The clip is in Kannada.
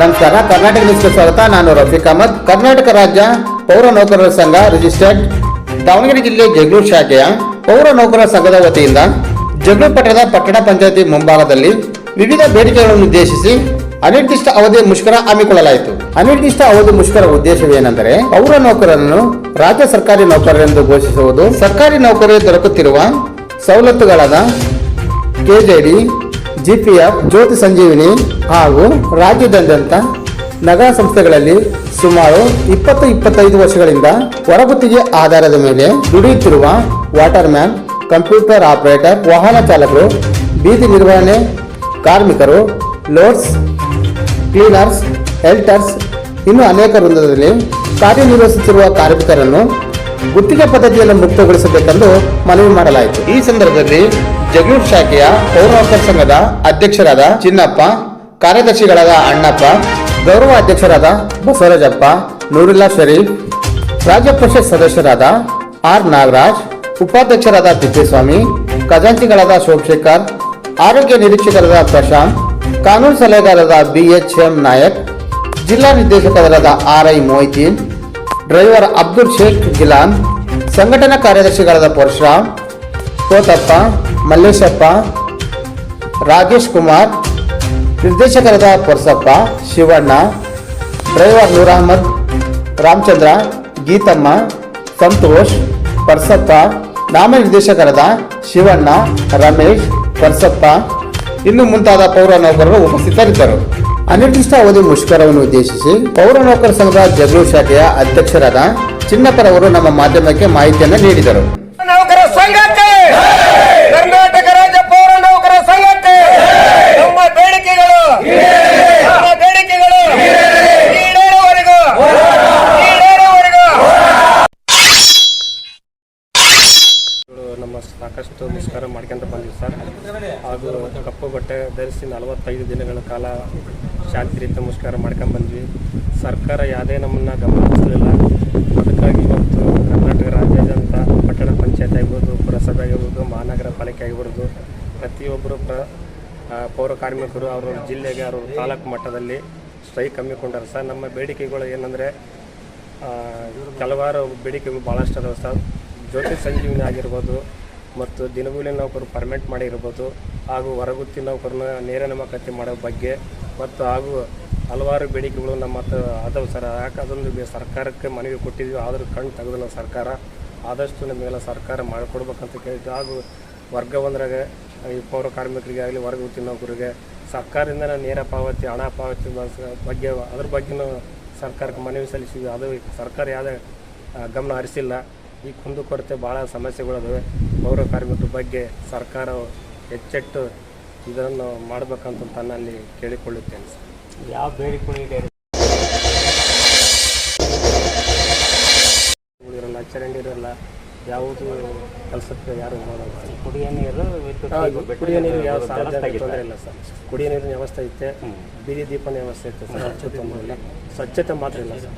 ನಮಸ್ಕಾರ ಕರ್ನಾಟಕ ನ್ಯೂಸ್ಗೆ ಸ್ವಾಗತ. ನಾನು ರಫೀಕ್ ಅಹಮದ್. ಕರ್ನಾಟಕ ರಾಜ್ಯ ಪೌರ ನೌಕರರ ಸಂಘ ರಿಜಿಸ್ಟರ್ಡ್ ದಾವಣಗೆರೆ ಜಿಲ್ಲೆ ಜಗಳೂರು ಶಾಖೆಯ ಪೌರ ನೌಕರರ ಸಂಘದ ವತಿಯಿಂದ ಜಗಳೂರು ಪಟ್ಟಣದ ಪಟ್ಟಣ ಪಂಚಾಯತಿ ಮುಂಭಾಗದಲ್ಲಿ ವಿವಿಧ ಬೇಡಿಕೆಗಳನ್ನು ಉದ್ದೇಶಿಸಿ ಅನಿರ್ದಿಷ್ಟ ಅವಧಿ ಮುಷ್ಕರ ಹಮ್ಮಿಕೊಳ್ಳಲಾಯಿತು. ಅನಿರ್ದಿಷ್ಟ ಅವಧಿ ಮುಷ್ಕರ ಉದ್ದೇಶವೇನೆಂದರೆ ಪೌರ ನೌಕರರನ್ನು ರಾಜ್ಯ ಸರ್ಕಾರಿ ನೌಕರರೆಂದು ಘೋಷಿಸುವುದು. ಸರ್ಕಾರಿ ನೌಕರರಿಗೆ ದೊರಕುತ್ತಿರುವ ಸವಲತ್ತುಗಳಾದ ಕೆಜೆಡಿ ಜಿಪಿಎಫ್ ಜ್ಯೋತಿ ಸಂಜೀವಿನಿ ಹಾಗೂ ರಾಜ್ಯದಾದ್ಯಂತ ನಗರ ಸಂಸ್ಥೆಗಳಲ್ಲಿ ಸುಮಾರು ಇಪ್ಪತ್ತು ಇಪ್ಪತ್ತೈದು ವರ್ಷಗಳಿಂದ ಹೊರಗುತ್ತಿಗೆ ಆಧಾರದ ಮೇಲೆ ದುಡಿಯುತ್ತಿರುವ ವಾಟರ್ ಮ್ಯಾನ್, ಕಂಪ್ಯೂಟರ್ ಆಪರೇಟರ್, ವಾಹನ ಚಾಲಕರು, ಬೀದಿ ನಿರ್ವಹಣೆ ಕಾರ್ಮಿಕರು, ಲೋಡ್ಸ್, ಕ್ಲೀನರ್ಸ್, ಹೆಲ್ಟರ್ಸ್, ಇನ್ನು ಅನೇಕ ವೃಂದದಲ್ಲಿ ಕಾರ್ಯನಿರ್ವಹಿಸುತ್ತಿರುವ ಕಾರ್ಮಿಕರನ್ನು ಗುತ್ತಿಗೆ ಪದ್ಧತಿಯನ್ನು ಮುಕ್ತಗೊಳಿಸಬೇಕೆಂದು ಮನವಿ ಮಾಡಲಾಯಿತು. ಈ ಸಂದರ್ಭದಲ್ಲಿ ಜಗಳೂರು ಶಾಖೆಯ ಪೌರಾಕರ್ ಸಂಘದ ಅಧ್ಯಕ್ಷರಾದ ಚಿನ್ನಪ್ಪ, ಕಾರ್ಯದರ್ಶಿಗಳಾದ ಅಣ್ಣಪ್ಪ, ಗೌರವ ಅಧ್ಯಕ್ಷರಾದ ಬಸವರಾಜಪ್ಪ, ನೂರುಲ್ಲಾ ಶರೀಫ್, ರಾಜ್ಯ ಪರಿಷತ್ ಸದಸ್ಯರಾದ ಆರ್ ನಾಗರಾಜ್, ಉಪಾಧ್ಯಕ್ಷರಾದ ತಿಪ್ಪೇಸ್ವಾಮಿ, ಖಜಾಂಚಿಗಳಾದ ಸೋಮಶೇಖರ್, ಆರೋಗ್ಯ ನಿರೀಕ್ಷಕರಾದ ಪ್ರಶಾಂತ್, ಕಾನೂನು ಸಲಹೆಗಾರರಾದ ಬಿ ಎಚ್ ನಾಯಕ್, ಜಿಲ್ಲಾ ನಿರ್ದೇಶಕರಾದ R I Moideen driver Abdul Shaikh Gilan, ಸಂಘಟನಾ ಕಾರ್ಯದರ್ಶಿಗಳಾದ ಪರಶುರಾಮ್, ಕೋತಪ್ಪ, ಮಲ್ಲೇಶಪ್ಪ, ರಾಜೇಶ್ ಕುಮಾರ್, ನಿರ್ದೇಶಕರಾದ ಪೊರ್ಸಪ್ಪ, ಶಿವಣ್ಣ, ಡ್ರೈವರ್ ನೂರ್ ಅಹಮದ್, ರಾಮಚಂದ್ರ, ಗೀತಮ್ಮ, ಸಂತೋಷ್, ಪರ್ಸಪ್ಪ, ನಾಮನಿರ್ದೇಶಕರಾದ ಶಿವಣ್ಣ, ರಮೇಶ್, ಪರ್ಸಪ್ಪ. ಇನ್ನು ಮುಂತಾದ ಪೌರ ನೌಕರರು ಉಪಸ್ಥಿತರಿದ್ದರು. ಅನಿರ್ದಿಷ್ಟ ಅವಧಿ ಮುಷ್ಕರವನ್ನು ಉದ್ದೇಶಿಸಿ ಪೌರ ನೌಕರ ಸಂಘದ ಜಗಳೂರು ಶಾಖೆಯ ಅಧ್ಯಕ್ಷರಾದ ಚಿನ್ನಪ್ಪರವರು ನಮ್ಮ ಮಾಧ್ಯಮಕ್ಕೆ ಮಾಹಿತಿಯನ್ನು ನೀಡಿದರು. ನೌಕರ ಸಂಘಕ್ಕೆ! ಕರ್ನಾಟಕ ರಾಜ್ಯ ಪೌರ ನೌಕರ ಸಂಘಕ್ಕೆ! ನಮ್ಮ ಬೇಡಿಕೆಗಳು! ನಮ್ಮ ಬೇಡಿಕೆಗಳು! ಈಡೇರುವರೆಗೂ! ಈಡೇರುವವರೆಗೂ ಇವ್ರು ನಮ್ಮ ಸಾಕಷ್ಟು ಮುಷ್ಕರ ಮಾಡ್ಕೊಂತ ಬಂದಿವಿ ಸರ್. ಹಾಗೂ ಕಪ್ಪು ಬಟ್ಟೆ ಧರಿಸಿ ನಲವತ್ತೈದು ದಿನಗಳ ಕಾಲ ಶಾಂತಿ ರೀತಿ ಮುಷ್ಕರ ಮಾಡ್ಕೊಂಡು ಬಂದ್ವಿ. ಸರ್ಕಾರ ಯಾವುದೇ ನಮ್ಮನ್ನು ಗಮನಿಸಲಿಲ್ಲ. ಅದಕ್ಕಾಗಿ ಇವತ್ತು ಕರ್ನಾಟಕ ರಾಜ್ಯಾದ್ಯಂತ ಪಟ್ಟಣ ಪಂಚಾಯತ್ ಆಗಿರ್ಬೋದು, ಪುರಸಭೆ ಆಗಿರ್ಬೋದು, ಮಹಾನಗರ ಪಾಲಿಕೆ ಆಗಿರ್ಬೋದು, ಪ್ರತಿಯೊಬ್ಬರು ಪ್ರ ಪೌರ ಕಾರ್ಮಿಕರು ಅವ್ರ ಜಿಲ್ಲೆಗೆ, ಅವ್ರ ತಾಲೂಕು ಮಟ್ಟದಲ್ಲಿ ಸ್ಟ್ರೈಕ್ ಹಮ್ಮಿಕೊಂಡಾರೆ ಸರ್, ನಮ್ಮ ಬೇಡಿಕೆಗಳು ಏನಂದರೆ ಕೆಲವಾರು ಬೇಡಿಕೆಗಳು ಭಾಳಷ್ಟು ಅದಾವೆ ಸರ್. ಜ್ಯೋತಿ ಸಂಜೀವಿನಿ ಆಗಿರ್ಬೋದು ಮತ್ತು ದಿನಗೂಲಿ ನೌಕರು ಪರ್ಮೆಂಟ್ ಮಾಡಿರ್ಬೋದು ಹಾಗೂ ಹೊರಗುತ್ತಿ ನೌಕರನ್ನ ನೇರ ನೇಮಕಾತಿ ಮಾಡೋ ಬಗ್ಗೆ ಮತ್ತು ಹಾಗೂ ಹಲವಾರು ಬೇಡಿಕೆಗಳು ನಮ್ಮ ಹತ್ರ ಅದಾವೆ ಸರ್. ಯಾಕೆ ಅದೊಂದು ಸರ್ಕಾರಕ್ಕೆ ಮನವಿ ಕೊಟ್ಟಿದ್ವಿ ಆದರೂ ಕಣ್ಣು ತೆಗೆದಿಲ್ಲ ಸರ್ಕಾರ. ಆದಷ್ಟು ನಮಗೆಲ್ಲ ಸರ್ಕಾರ ಮಾಡಿಕೊಡ್ಬೇಕಂತ ಕೇಳಿದ್ವಿ ಹಾಗೂ ವರ್ಗ ಬಂದ್ರಾಗ ಈ ಪೌರ ಕಾರ್ಮಿಕರಿಗೆ ಆಗಲಿ, ವರ್ಗ ನೌಕರಿಗೆ ಸರ್ಕಾರದಿಂದ ನೇರ ಪಾವತಿ, ಹಣ ಪಾವತಿ ಬಗ್ಗೆ, ಅದ್ರ ಬಗ್ಗೆನೂ ಸರ್ಕಾರಕ್ಕೆ ಮನವಿ ಸಲ್ಲಿಸಿದ್ವಿ. ಅದು ಸರ್ಕಾರ ಯಾವುದೇ ಗಮನ ಹರಿಸಿಲ್ಲ. ಈ ಕುಂದುಕೊರತೆ ಭಾಳ ಸಮಸ್ಯೆಗಳಿದಾವೆ ಪೌರ ಕಾರ್ಮಿಕರ ಬಗ್ಗೆ ಸರ್ಕಾರವು ಎಚ್ಚೆಟ್ಟು ಇದನ್ನು ಮಾಡಬೇಕಂತ ತನ್ನಲ್ಲಿ ಕೇಳಿಕೊಳ್ಳುತ್ತೇನೆ ಸರ್. ಯಾವ ಬೇಡಿಕೆ ಇರಲ್ಲ ಚರಂಡಿ ಇರಲ್ಲ ಯಾವುದು ಕೆಲಸಕ್ಕೆ ಯಾರು. ಕುಡಿಯೋ ನೀರು ಕುಡಿಯೋ ನೀರಿಗೆ ಯಾವ ತೊಂದರೆ ಇಲ್ಲ ಸರ್. ಕುಡಿಯೋ ನೀರಿನ ವ್ಯವಸ್ಥೆ ಐತೆ ಬೀದಿ ದೀಪನ ವ್ಯವಸ್ಥೆ ಐತೆ ಸರ್. ಸ್ವಚ್ಛತೆ ಇಲ್ಲ ಸ್ವಚ್ಛತೆ ಮಾತ್ರ ಇಲ್ಲ. ಸರ್